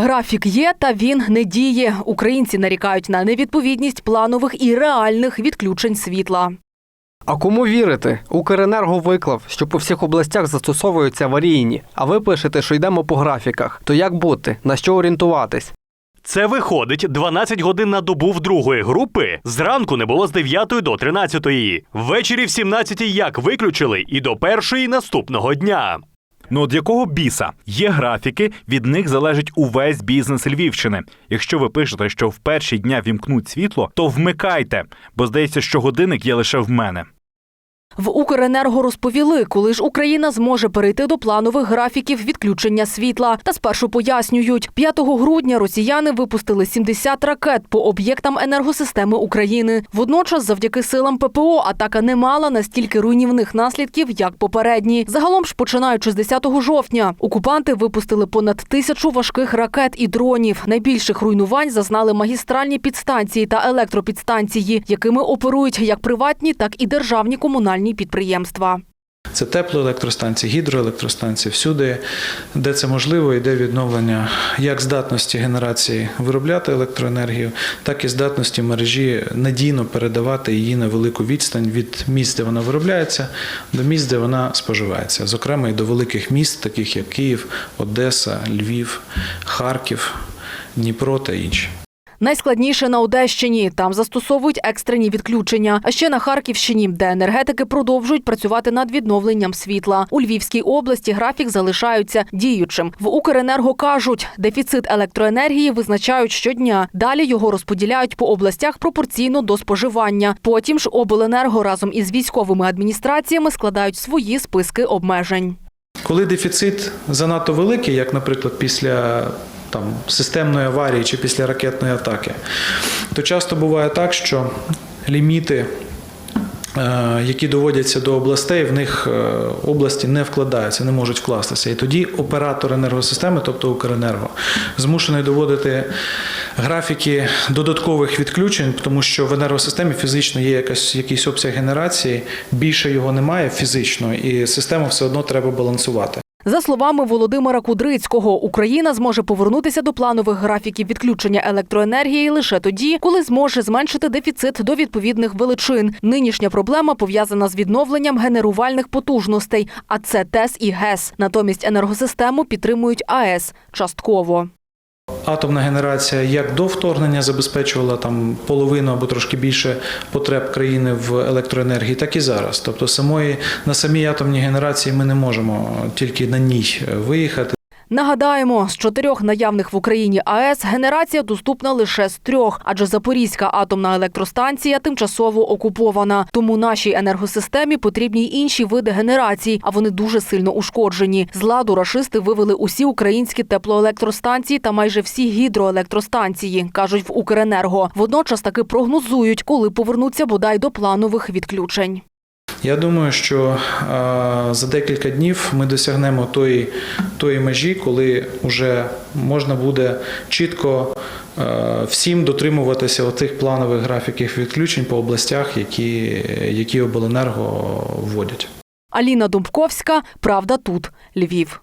Графік є, та він не діє. Українці нарікають на невідповідність планових і реальних відключень світла. А кому вірити? Укренерго виклав, що по всіх областях застосовуються аварійні. А ви пишете, що йдемо по графіках. То як бути? На що орієнтуватись? Це виходить 12 годин на добу в другої групи. Зранку не було з 9 до 13. Ввечері в 17 як виключили і до першої наступного дня. Ну от якого біса? Є графіки, від них залежить увесь бізнес Львівщини. Якщо ви пишете, що в перші дня вімкнуть світло, то вмикайте, бо здається, що годинник є лише в мене. В Укренерго розповіли, коли ж Україна зможе перейти до планових графіків відключення світла. Та спершу пояснюють, 5 грудня росіяни випустили 70 ракет по об'єктам енергосистеми України. Водночас, завдяки силам ППО, атака не мала настільки руйнівних наслідків, як попередні. Загалом ж, починаючи з 10 жовтня, окупанти випустили понад тисячу важких ракет і дронів. Найбільших руйнувань зазнали магістральні підстанції та електропідстанції, якими оперують як приватні, так і державні комунальні підприємства. Це теплоелектростанції, гідроелектростанції, всюди, де це можливо, йде відновлення як здатності генерації виробляти електроенергію, так і здатності мережі надійно передавати її на велику відстань від місць, де вона виробляється, до місць, де вона споживається, зокрема і до великих міст, таких як Київ, Одеса, Львів, Харків, Дніпро та інші. Найскладніше на Одещині. Там застосовують екстрені відключення. А ще на Харківщині, де енергетики продовжують працювати над відновленням світла. У Львівській області графік залишаються діючим. В Укренерго кажуть, дефіцит електроенергії визначають щодня. Далі його розподіляють по областях пропорційно до споживання. Потім ж обленерго разом із військовими адміністраціями складають свої списки обмежень. Коли дефіцит занадто великий, як, наприклад, після там, системної аварії чи після ракетної атаки, то часто буває так, що ліміти, е, які доводяться до областей, в них е, області не вкладаються, не можуть вкластися. І тоді оператор енергосистеми, тобто Укренерго, змушений доводити графіки додаткових відключень, тому що в енергосистемі фізично є якась, якийсь обсяг генерації, більше його немає фізично, і систему все одно треба балансувати. За словами Володимира Кудрицького, Україна зможе повернутися до планових графіків відключення електроенергії лише тоді, коли зможе зменшити дефіцит до відповідних величин. Нинішня проблема пов'язана з відновленням генерувальних потужностей, а це ТЕС і ГЕС. Натомість енергосистему підтримують АЕС частково. Атомна генерація як до вторгнення забезпечувала там половину або трошки більше потреб країни в електроенергії, так і зараз. Тобто самої на самій атомній генерації ми не можемо тільки на ній виїхати. Нагадаємо, з чотирьох наявних в Україні АЕС генерація доступна лише з трьох, адже Запорізька атомна електростанція тимчасово окупована. Тому нашій енергосистемі потрібні й інші види генерацій, а вони дуже сильно ушкоджені. З ладу рашисти вивели усі українські теплоелектростанції та майже всі гідроелектростанції, кажуть в Укренерго. Водночас таки прогнозують, коли повернуться бодай до планових відключень. Я думаю, що е, за декілька днів ми досягнемо тої, тої межі, коли вже можна буде чітко е, всім дотримуватися оцих планових графіків відключень по областях, які, які обленерго вводять. Аліна Думковська, правда тут, Львів.